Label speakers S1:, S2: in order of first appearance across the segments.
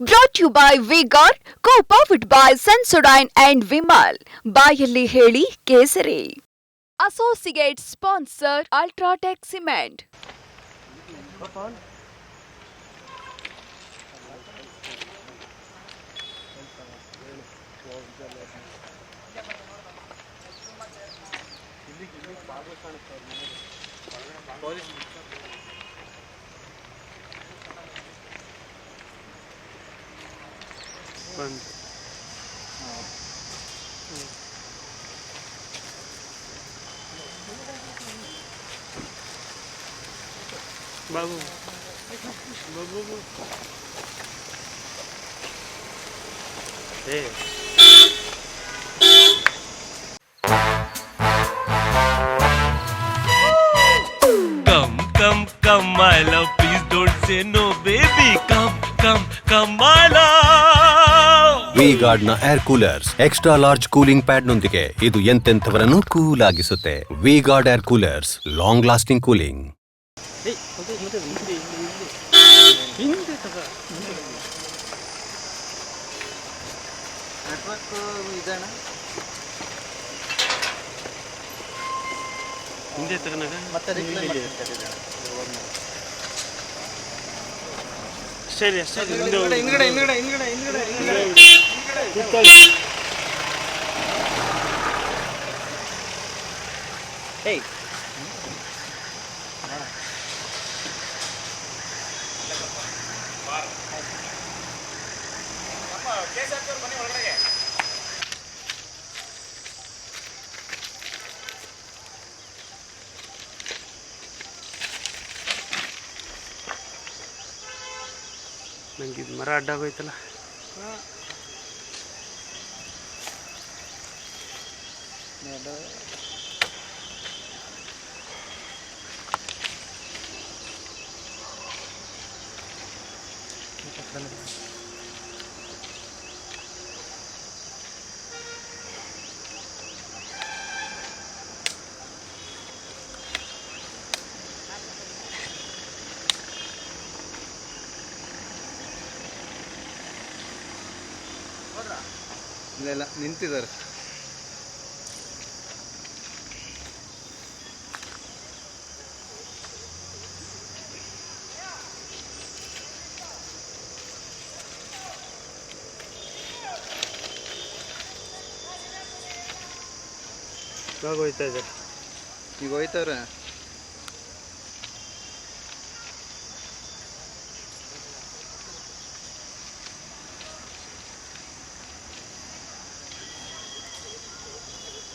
S1: Brought you by V Guard co powered by Sensodyne and Vimal ಬಾಯಲ್ಲಿ ಹೇಳಿ ಕೇಸರಿ. Associate sponsor UltraTech cement
S2: ಬಂದು ಬಾಬು ಬಾಬು ಬಾಬು. ಏ
S3: Come, come, come, my love. Don't say no, baby. Come, come, come, my love.
S4: V ಗಾರ್ಡ್ನ air coolers extra large cooling pad ನೊಂದಿಗೆ ಇದು ಎಂತೆಂಥವರನ್ನು cool ಆಗಿಸುತ್ತೆ V Guard air coolers long lasting cooling
S2: ಹಿಂದೆ ತಗನಾಗ
S5: ಮತ್ತೆ
S2: ಸರಿ ಅಷ್ಟೇ ಹಿಂದೆ ಹಿಂದ್ಗಡೆ
S5: ಹಿಂದ್ಗಡೆ ಹಿಂದ್ಗಡೆ ಹಿಂದ್ಗಡೆ ಹಿಂದ್ಗಡೆ.
S2: ಬನ್ನಿ
S5: ಏಯ್
S2: ನಂಗೆ ಇದು ಮರ ಅಡ್ಡಾಗೋಯ್ತಲ್ಲ
S5: ಇಲ್ಲ ಇಲ್ಲ ನಿಂತಿದ್ದಾರೆ.
S2: ಇವಾಗ ಹೋಯ್ತಾ ಇದ್ದಾರೆ.
S5: ಈಗ ಹೋಯ್ತವ್ರೆ?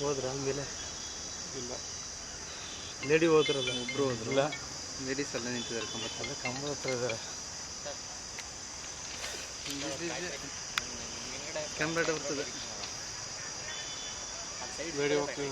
S2: ಹೋದ್ರ ಆಮೇಲೆ ಇಲ್ಲ. ಲೇಡಿ ಹೋದ್ರಲ್ಲ?
S5: ಒಬ್ರು ಹೋದ್ರು
S2: ಇಲ್ಲ
S5: ಲೇಡೀಸ್ ಎಲ್ಲ ನಿಂತಿದ್ದಾರೆ ಕಂಬತ್ತಲ್ಲ
S2: ಕಂಬ ಹತ್ರ ಇದ್ದಾರೆ
S5: ಕ್ಯಾಮ್ರಾ ಬರ್ತದೆ.
S2: ಲೇಡಿ ಹೋಗ್ತೀವಿ